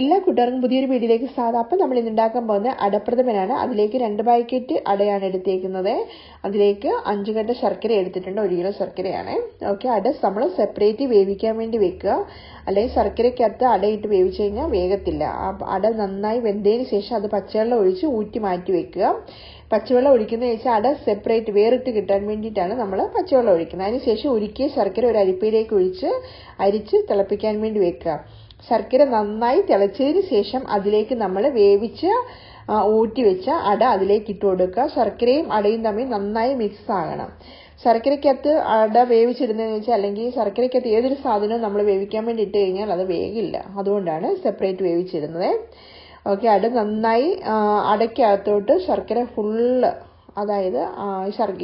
എല്ലാ കൂട്ടുകാർക്കും പുതിയൊരു വീഡിയോയിലേക്ക് സാധാ അപ്പം നമ്മൾ ഇന്ന് ഉണ്ടാക്കാൻ പോകുന്നത് അടപ്രഥമനാണ്. അതിലേക്ക് രണ്ട് പാക്കറ്റ് അടയാണ് എടുത്തേക്കുന്നത്. അതിലേക്ക് അഞ്ച് കണ്ട ശർക്കര എടുത്തിട്ടുണ്ട്. ഒരു കിലോ ശർക്കരയാണ്. ഓക്കെ അട നമ്മൾ സെപ്പറേറ്റ് വേവിക്കാൻ വേണ്ടി വെക്കുക. അല്ലെങ്കിൽ ശർക്കരയ്ക്കകത്ത് അടയിട്ട് വേവിച്ച് കഴിഞ്ഞാൽ വേഗത്തില്ല അട നന്നായി വെന്തതിന് ശേഷം അത് പച്ചവെള്ളം ഒഴിച്ച് ഊറ്റി മാറ്റി വെക്കുക. പച്ചവെള്ളം ഒഴിക്കുന്നത് വെച്ചാൽ അട സെപ്പറേറ്റ് വേറിട്ട് കിട്ടാൻ വേണ്ടിയിട്ടാണ് നമ്മൾ പച്ചവെള്ളം ഒഴിക്കുന്നത്. അതിനുശേഷം ഉരുക്കിയ ശർക്കര ഒരു അരിപ്പയിലേക്ക് ഒഴിച്ച് അരിച്ച് തിളപ്പിക്കാൻ വേണ്ടി വെക്കുക. ശർക്കര നന്നായി തിളച്ചതിന് ശേഷം അതിലേക്ക് നമ്മൾ വേവിച്ച് ഊറ്റി വെച്ച അട അതിലേക്ക് ഇട്ട് കൊടുക്കുക. ശർക്കരയും അടയും തമ്മിൽ നന്നായി മിക്സ് ആകണം. ശർക്കരയ്ക്കകത്ത് അട വേവിച്ചിടുന്നതെന്ന് വെച്ചാൽ അല്ലെങ്കിൽ ശർക്കരയ്ക്കകത്ത് ഏതൊരു സാധനവും നമ്മൾ വേവിക്കാൻ വേണ്ടി ഇട്ട് കഴിഞ്ഞാൽ അത് വേഗില്ല അതുകൊണ്ടാണ് സെപ്പറേറ്റ് വേവിച്ചിടുന്നത്. ഓക്കെ അട നന്നായി അടയ്ക്കകത്തോട്ട് ശർക്കര ഫുള്ള് അതായത്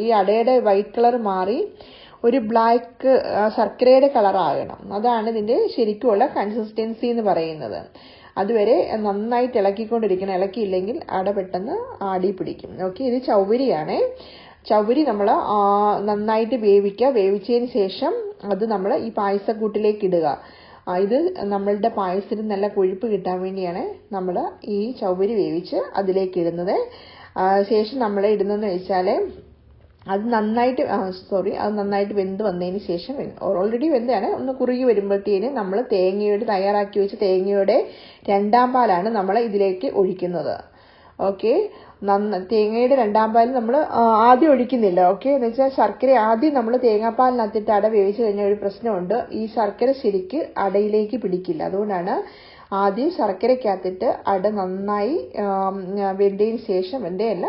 ഈ അടയുടെ വൈറ്റ് കളർ മാറി ഒരു ബ്ലാക്ക് ശർക്കരയുടെ കളറാകണം അതാണ് ഇതിന്റെ ശരിക്കുമുള്ള കൺസിസ്റ്റൻസി എന്ന് പറയുന്നത്. അതുവരെ നന്നായിട്ട് ഇളക്കിക്കൊണ്ടിരിക്കണം. ഇളക്കിയില്ലെങ്കിൽ അട പെട്ടെന്ന് ആടി പിടിക്കും. ഓക്കെ ഇത് ചൗവരിയാണ് ചൗവരി നമ്മൾ നന്നായിട്ട് വേവിക്കുക. വേവിച്ചതിന് ശേഷം അത് നമ്മൾ ഈ പായസക്കൂട്ടിലേക്ക് ഇടുക. ഇത് നമ്മളുടെ പായസത്തിന് നല്ല കൊഴുപ്പ് കിട്ടാൻ വേണ്ടിയാണ് നമ്മൾ ഈ ചൗവരി വേവിച്ച് അതിലേക്ക് ഇടുന്നത്. ശേഷം നമ്മൾ ഇടുന്നതെന്ന് വെച്ചാൽ അത് നന്നായിട്ട് സോറി അത് നന്നായിട്ട് വെന്ത് വന്നതിന് ശേഷം ഓൾറെഡി വെന്താണ് ഒന്ന് കുറുകി വരുമ്പോഴത്തേന് നമ്മൾ തേങ്ങയോട് തയ്യാറാക്കി വെച്ച തേങ്ങയുടെ രണ്ടാം പാലാണ് നമ്മൾ ഇതിലേക്ക് ഒഴിക്കുന്നത്. ഓക്കെ നന്ന തേങ്ങയുടെ രണ്ടാം പാൽ നമ്മൾ ആദ്യം ഒഴിക്കുന്നില്ല. ഓക്കെ എന്ന് വെച്ചാൽ ശർക്കര ആദ്യം നമ്മൾ തേങ്ങാപ്പാലിനകത്തിട്ട് അട വേവിച്ച് കഴിഞ്ഞ ഒരു പ്രശ്നമുണ്ട്. ഈ ശർക്കര ശരിക്ക് അടയിലേക്ക് പിടിക്കില്ല. അതുകൊണ്ടാണ് ആദ്യം ശർക്കരയ്ക്കകത്തിട്ട് അട നന്നായി വെന്തതിന് ശേഷം വെന്തയല്ല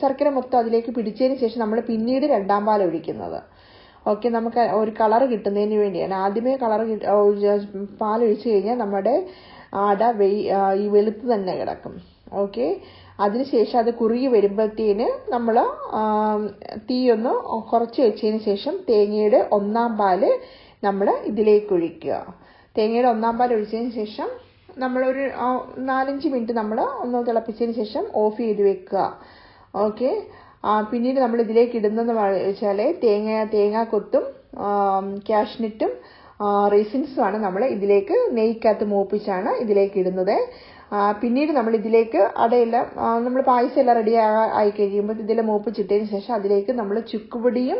ശർക്കര മൊത്തം അതിലേക്ക് പിടിച്ചതിന് ശേഷം നമ്മൾ പിന്നീട് രണ്ടാം പാൽ ഒഴിക്കുന്നത്. ഓക്കെ നമുക്ക് ഒരു കളർ കിട്ടുന്നതിന് വേണ്ടിയാണ്. ആദ്യമേ കളർ പാൽ ഒഴിച്ചു കഴിഞ്ഞാൽ നമ്മുടെ അട ഈ വെളുത്ത് തന്നെ കിടക്കും. ഓക്കെ അതിനുശേഷം അത് കുറുകി വരുമ്പോഴത്തേന് നമ്മൾ തീയൊന്ന് കുറച്ച് വെച്ചതിന് ശേഷം തേങ്ങയുടെ ഒന്നാം പാൽ നമ്മൾ ഇതിലേക്ക് ഒഴിക്കുക. തേങ്ങയുടെ ഒന്നാം പാൽ ഒഴിച്ചതിന് ശേഷം നമ്മളൊരു നാലഞ്ച് മിനിറ്റ് നമ്മൾ ഒന്ന് തിളപ്പിച്ചതിന് ശേഷം ഓഫ് ചെയ്ത് വെക്കുക. ഓക്കെ? പിന്നീട് നമ്മൾ ഇതിലേക്ക് ഇടുന്നതെന്ന് വെച്ചാൽ തേങ്ങ തേങ്ങാക്കൊത്തും കാഷ്നറ്റും റേസിൻസുമാണ് നമ്മൾ ഇതിലേക്ക് നെയ്ക്കകത്ത് മൂപ്പിച്ചാണ് ഇതിലേക്ക് ഇടുന്നത്. പിന്നീട് നമ്മൾ ഇതിലേക്ക് അടയെല്ലാം നമ്മൾ പായസം എല്ലാം റെഡി ആയി കഴിയുമ്പോൾ ഇതിലെ മൂപ്പിച്ചിട്ടതിന് ശേഷം അതിലേക്ക് നമ്മൾ ചുക്കുപൊടിയും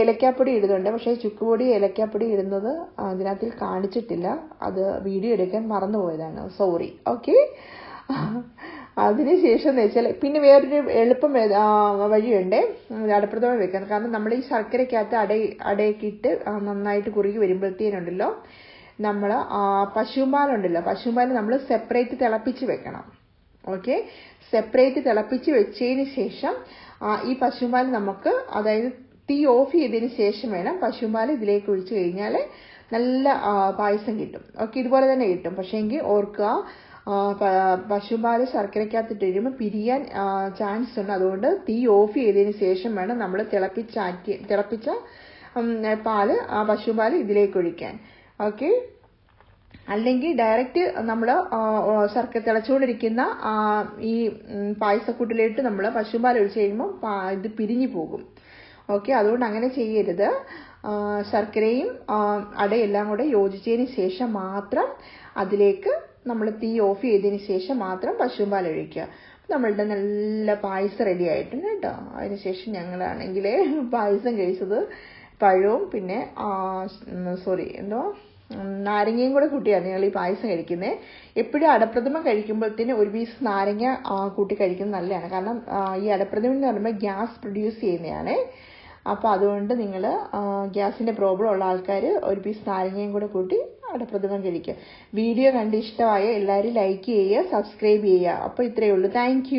ഏലക്കാപ്പൊടി ഇടുന്നുണ്ട്. പക്ഷേ ചുക്കുപൊടി ഏലക്കാപ്പൊടി ഇടുന്നത് അതിനകത്തിൽ കാണിച്ചിട്ടില്ല. അത് വീഡിയോ എടുക്കാൻ മറന്നുപോയതാണ്. സോറി ഓക്കെ അതിനുശേഷം എന്ന് വെച്ചാൽ പിന്നെ വേറൊരു എളുപ്പം വഴിയുണ്ട്. അടപ്രഥമം വെക്കാൻ. കാരണം നമ്മൾ ഈ ശർക്കരയ്ക്കകത്ത് അട അടയൊക്കെ ഇട്ട് നന്നായിട്ട് കുറുകി വരുമ്പോഴത്തേനുണ്ടല്ലോ. നമ്മൾ പശുമ്പാലുണ്ടല്ലോ. പശുമ്പാൽ നമ്മൾ സെപ്പറേറ്റ് തിളപ്പിച്ച് വെക്കണം. ഓക്കെ സെപ്പറേറ്റ് തിളപ്പിച്ച് വെച്ചതിന് ശേഷം ഈ പശുമ്പാൽ നമുക്ക് അതായത് തീ ഓഫ് ചെയ്തതിന് ശേഷം വേണം പശുമാൽ ഇതിലേക്ക് ഒഴിച്ചു കഴിഞ്ഞാൽ നല്ല പായസം കിട്ടും. ഓക്കെ ഇതുപോലെ തന്നെ കിട്ടും. പക്ഷേങ്കിൽ ഓർക്കുക പശുപാൽ ശർക്കരയ്ക്കകത്തിട്ട് കഴിയുമ്പോൾ പിരിയാൻ ചാൻസ് ഉണ്ട്. അതുകൊണ്ട് തീ ഓഫ് ചെയ്തതിന് ശേഷം വേണം നമ്മൾ തിളപ്പിച്ചാക്കി തിളപ്പിച്ച പാൽ ആ പശുപാൽ ഇതിലേക്ക് ഒഴിക്കാൻ. ഓക്കെ അല്ലെങ്കിൽ ഡയറക്റ്റ് നമ്മൾ ശർക്ക തിളച്ചുകൊണ്ടിരിക്കുന്ന ഈ പായസക്കൂട്ടിലിട്ട് നമ്മൾ പശുപാൽ ഒഴിച്ച് കഴിയുമ്പോൾ ഇത് പിരിഞ്ഞു പോകും. ഓക്കെ അതുകൊണ്ട് അങ്ങനെ ചെയ്യരുത്. ശർക്കരയും അടയെല്ലാം കൂടെ യോജിച്ചതിന് ശേഷം മാത്രം അതിലേക്ക് നമ്മൾ തീ ഓഫ് ചെയ്തതിന് ശേഷം മാത്രം പശുപാൽ ഒഴിക്കുക. നമ്മളുടെ നല്ല പായസം റെഡി ആയിട്ടുണ്ട് കേട്ടോ. അതിനുശേഷം ഞങ്ങളാണെങ്കിൽ പായസം കഴിച്ചത് പഴവും പിന്നെ സോറി എന്തോ നാരങ്ങയും കൂടെ കൂട്ടിയാണ് ഞങ്ങൾ ഈ പായസം കഴിക്കുന്നത് എപ്പോഴും അടപ്രഥമ കഴിക്കുമ്പോഴത്തേന് ഒരു പീസ് നാരങ്ങ കൂട്ടി കഴിക്കുന്നത് നല്ലതാണ്. കാരണം ഈ അടപ്രഥമ എന്ന് പറയുമ്പോൾ ഗ്യാസ് പ്രൊഡ്യൂസ് ചെയ്യുന്നതാണ് അപ്പോൾ അതുകൊണ്ട് നിങ്ങൾ ഗ്യാസിന്റെ പ്രോബ്ലം ഉള്ള ആൾക്കാർ ഒരു പീസ് നാരങ്ങയും കൂടെ കൂട്ടി അടപ്രഥമം കഴിക്കുക. വീഡിയോ കണ്ട് ഇഷ്ടമായ എല്ലാവരും ലൈക്ക് ചെയ്യുക സബ്സ്ക്രൈബ് ചെയ്യുക. അപ്പോൾ ഇത്രയേ ഉള്ളൂ. താങ്ക്